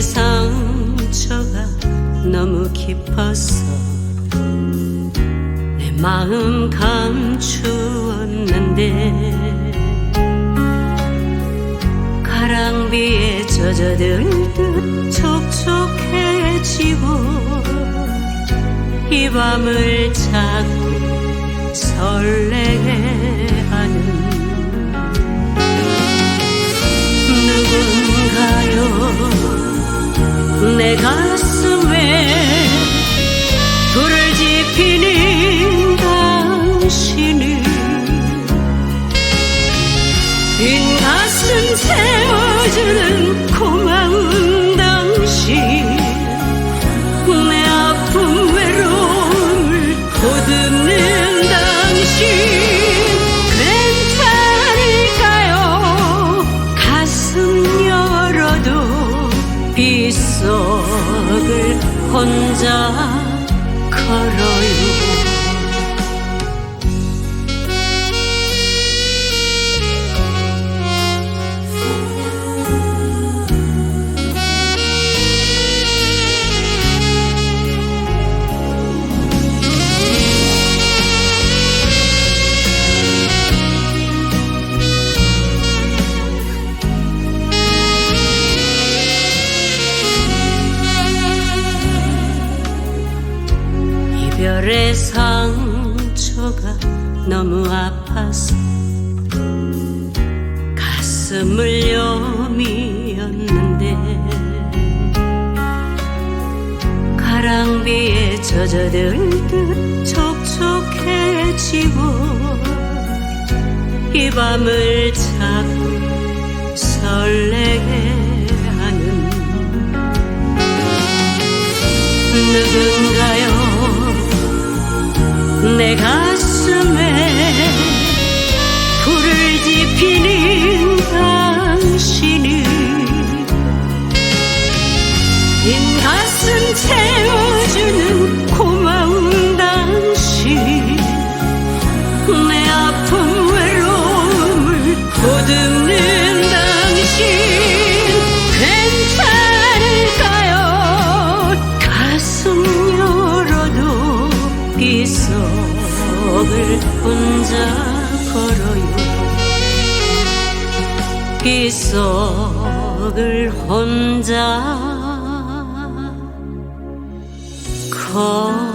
상처가 너무 깊었어 내 마음 감추었는데 가랑비에 젖어들 듯 촉촉해지고 이 밤을 자꾸 설레게 하는 누군가요? 내 가슴에 빈 가슴 채워주는 고마운 당신. 내 아픔 외로움을 보듬는 당신. 괜찮을까요? 가슴 열어도 빗속을 혼자 걸어요 상처가 너무 아파서 가슴을 여미었는데 가랑비에 젖어들 듯 촉촉해지고 이 밤을 자꾸 내 빗속을 혼자 걸어요. 빗속을 혼자 걸어요